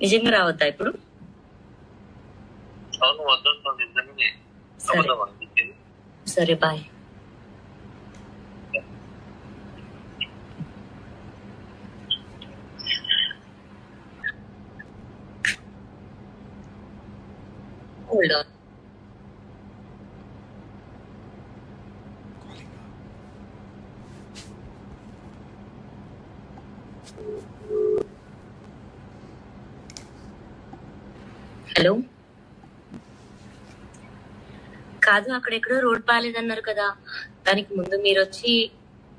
నిజంగా రావద్దా ఇప్పుడు అవును వద్దంటుంది నిజంగానే సరే అబద్ధం అనిపించింది సరే బాయ్ హోల్డ్ హలో? కాదు అక్కడెక్కడో రోడ్ బాగాలేదన్నారు కదా. దానికి ముందు మీరు వచ్చి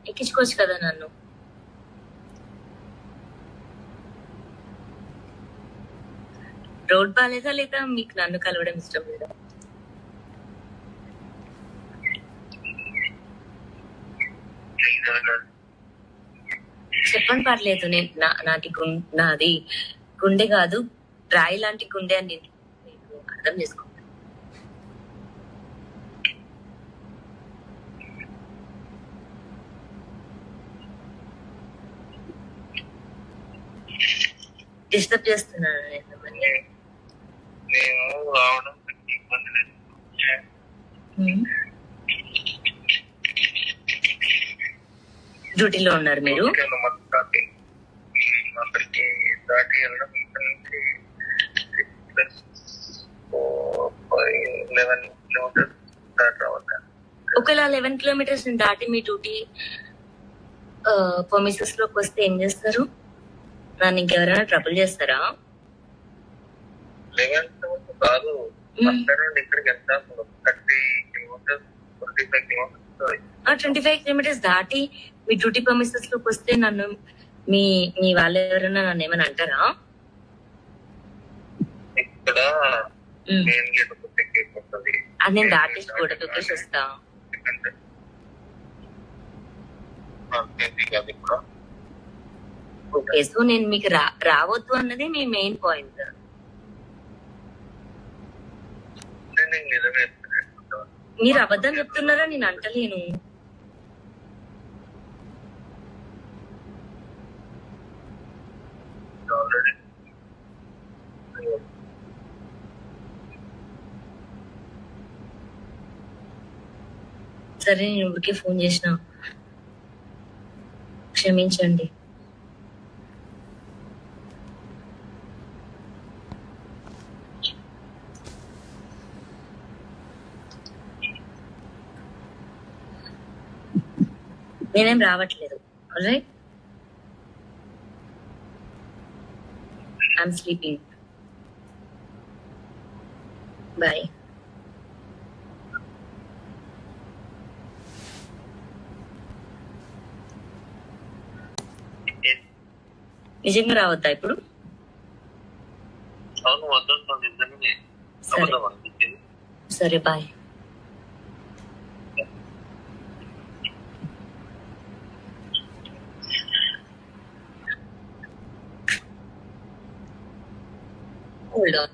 ఎక్కించుకోవచ్చు కదా నన్ను. రోడ్ బాగాలేదా లేదా మీకు నన్ను కలవడం ఇష్టం లేదా? చెప్పండి పర్లేదు నేను నా నాటి గుం- నాది గుండె కాదు. రాయి లాంటి గుండె అని నేను అర్థం చేసుకుంటాను డిస్టర్బ్ చేస్తున్నాను నేను మిమ్మల్ని. నేను రావడం నాకు ఇబ్బంది లేదు హ్మ్. డ్యూటీలో ఉన్నారు మీరు అక్కడికి దాటి వెళ్ళడం ఇక్కడ నుంచి ప్లస్ లెవెన్ కిలోమీటర్స్ దాటి రావాలి ఒకవేళ లెవెన్ కిలోమీటర్స్ దాటి మీ డ్యూటీ పర్మిసెస్లోకి వస్తే ఏం చేస్తారు? నన్ను ఇంకెవరైనా ట్రబుల్ చేస్తారా? కాదు. మ్మ్. అక్కడ నుండి ఇక్కడికి ఎంత thirty kilometres twenty five kilometres twenty five kilometres దాటి మీ డ్యూటీ పర్మిసెస్లోకి వస్తే నన్ను మీ మీ వాళ్ళు ఎవరైనా నన్ను ఏమైనా అంటారా? ఇక్కడ అది నేను దాటి కూడా వస్తా. ఇక్కడ ఓకే సో నేను మీకు రా రావద్దు అన్నది మీ మెయిన్ పాయింట్. మీరు అబద్ధం చెప్తున్నారా? నేను అంటలేను. సరే నేను ఊరికే ఫోన్ చేసిన. క్షమించండి. నేనేం రావట్లేదు. రైట్ ఐఎమ్ స్లీపింగ్ బాయ్ నిజంగా రావద్దా ఇప్పుడు? సరే. బాయ్. Hold on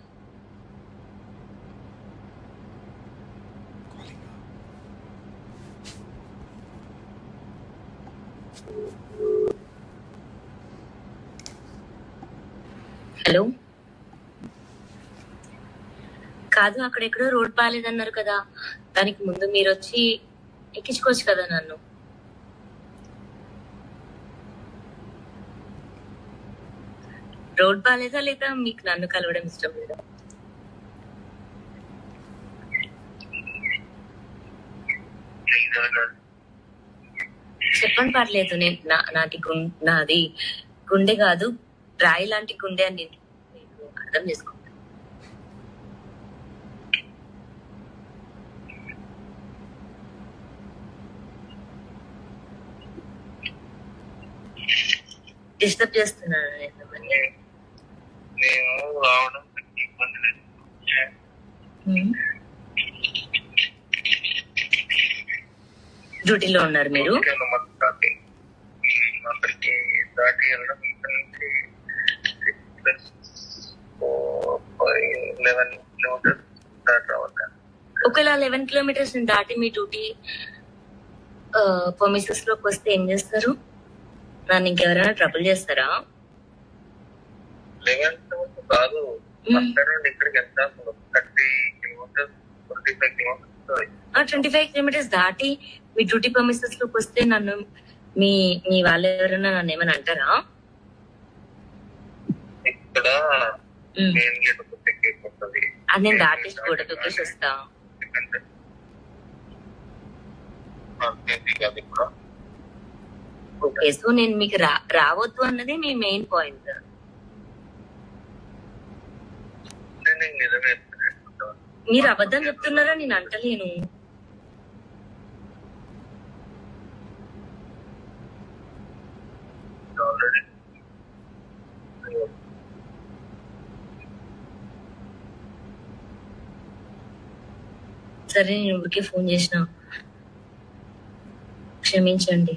hello. కాదు అక్కడెక్కడో రోడ్ బాగాలేదన్నారు కదా. దానికి ముందు మీరు వచ్చి ఎక్కించుకోవచ్చు కదా నన్ను. రోడ్ బాగాలేదా లేదా? మీకు నన్ను కలవడం ఇష్టం లేదా? చెప్పండి పర్లేదు. నేను నా నాటి నాది గుండె కాదు. రాయి లాంటి గుండె అని నేను అర్థం చేసుకుంటాను డిస్టర్బ్ చేస్తున్నాను నేను రావడం ఇబ్బంది లేదు. డ్యూటీలో ఉన్నారు మీరు? అక్కడికి దాటి వెళ్ళడం ఇక్కడ నుంచి ప్లస్ లెవెన్ కిలోమీటర్స్ దాటి రావాలి ఒకవేళ లెవెన్ కిలోమీటర్స్ దాటి మీ డ్యూటీ పర్మిసెస్లోకి వస్తే ఏం చేస్తారు? నన్ను ఇంకెవరైనా ట్రబుల్ చేస్తారా? లెవెన్ కాదు. కాదు అక్కడ నుండి ఇక్కడికి ఎంత? Thirty kilometres twenty five kilometres twenty five kilometres దాటి మీ డ్యూటీ పర్మిషన్స్లోకి వస్తే నన్ను మీ మీ వాళ్ళు ఎవరైనా నన్ను ఏమైనా అంటారా? ఇక్కడ. మెయిన్ గేట్ ఉంటుంది నేను దాటేసి గోడ దూకేసి వస్తా ఎందుకంటే అంతేంది కాదు ఇక్కడ ఓకే సో నేను మీకు రా రావద్దు అన్నది మీ మెయిన్ పాయింట్. మీరు అబద్ధం చెప్తున్నారా? నేను అంటలేను. సరే నేను ఊరికే ఫోన్ చేసిన. క్షమించండి.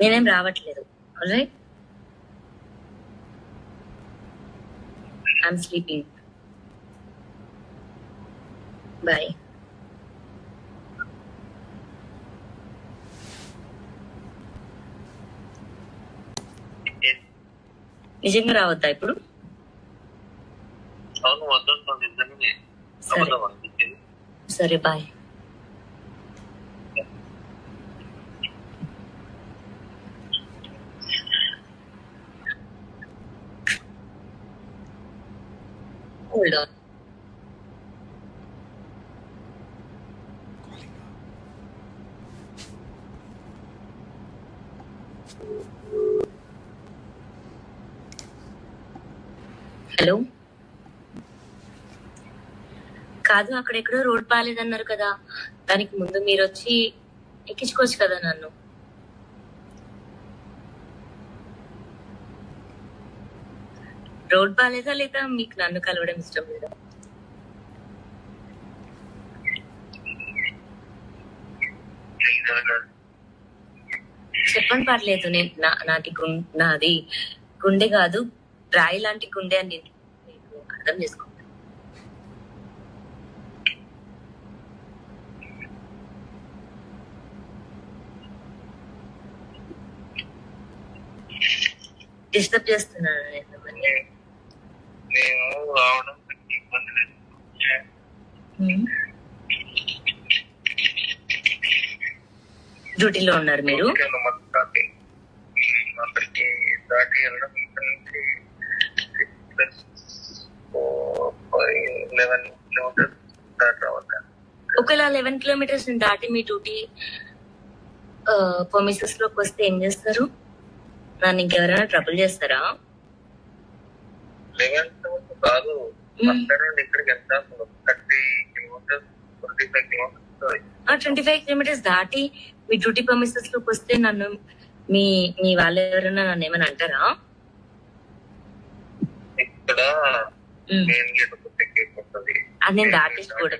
నేనేం రావట్లేదు. రైట్ ఐఎమ్ స్లీపింగ్ బాయ్ నిజంగా రావద్దా ఇప్పుడు? సరే బాయ్. Hold on. హలో? కాదు అక్కడ ఎక్కడో రోడ్ బాగాలేదన్నారు కదా. దానికి ముందు మీరు వచ్చి ఎక్కించుకోవచ్చు కదా నన్ను. రోడ్ బాగాలేదా లేదా మీకు నన్ను కలవడం ఇష్టం లేదా? చెప్పని చెప్పండి పర్లేదు. నేను నా నాటి గుం- నాది గుండె కాదు. రాయి లాంటి గుండె అని నేను అర్థం చేసుకుంటాను డిస్టర్బ్ చేస్తున్నాను నేను మిమ్మల్ని. నేను రావడం నాకు ఇబ్బంది లేదు హ్మ్. డ్యూటీలో ఉన్నారు మీరు అక్కడికి దాటి వెళ్ళడం ఇక్కడ నుంచి ప్లస్ లెవెన్ కిలోమీటర్స్ ఒకవేళ లెవెన్ కిలోమీటర్స్ దాటి మీ డ్యూటీ పర్మిషన్స్లోకి వస్తే ఏం చేస్తారు? నన్ను ఇంకెవరైనా ట్రబుల్ చేస్తారా? లెవెన్ కాదు. మ్మ్. అక్కడ నుండి ఇక్కడికి ఎంత thirty kilometres twenty five kilometres twenty five kilometres దాటి మీ డ్యూటీ పర్మిషన్స్లోకి వస్తే నన్ను మీ మీ వాళ్ళు ఎవరైనా నన్ను ఏమైనా అంటారా? ఇక్కడ. మెయిన్ గేట్ అది నేను కాదు ఇక్కడ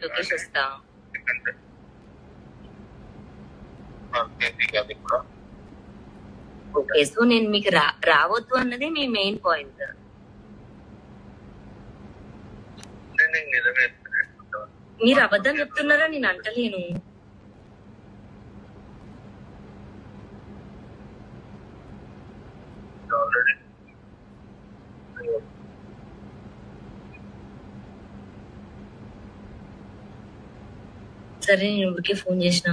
ఓకే సో నేను మీకు రా రావద్దు అన్నది మీ మెయిన్ పాయింట్. మీరు అబద్ధం చెప్తున్నారా? నేను అంటలేను. సరే నేను ఊరికే ఫోన్ చేసిన.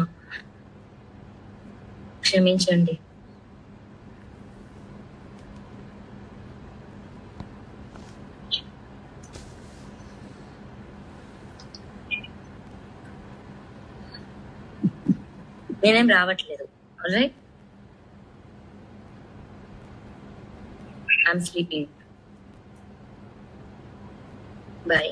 క్షమించండి. నేనేం రావట్లేదు. Right I'm sleeping bye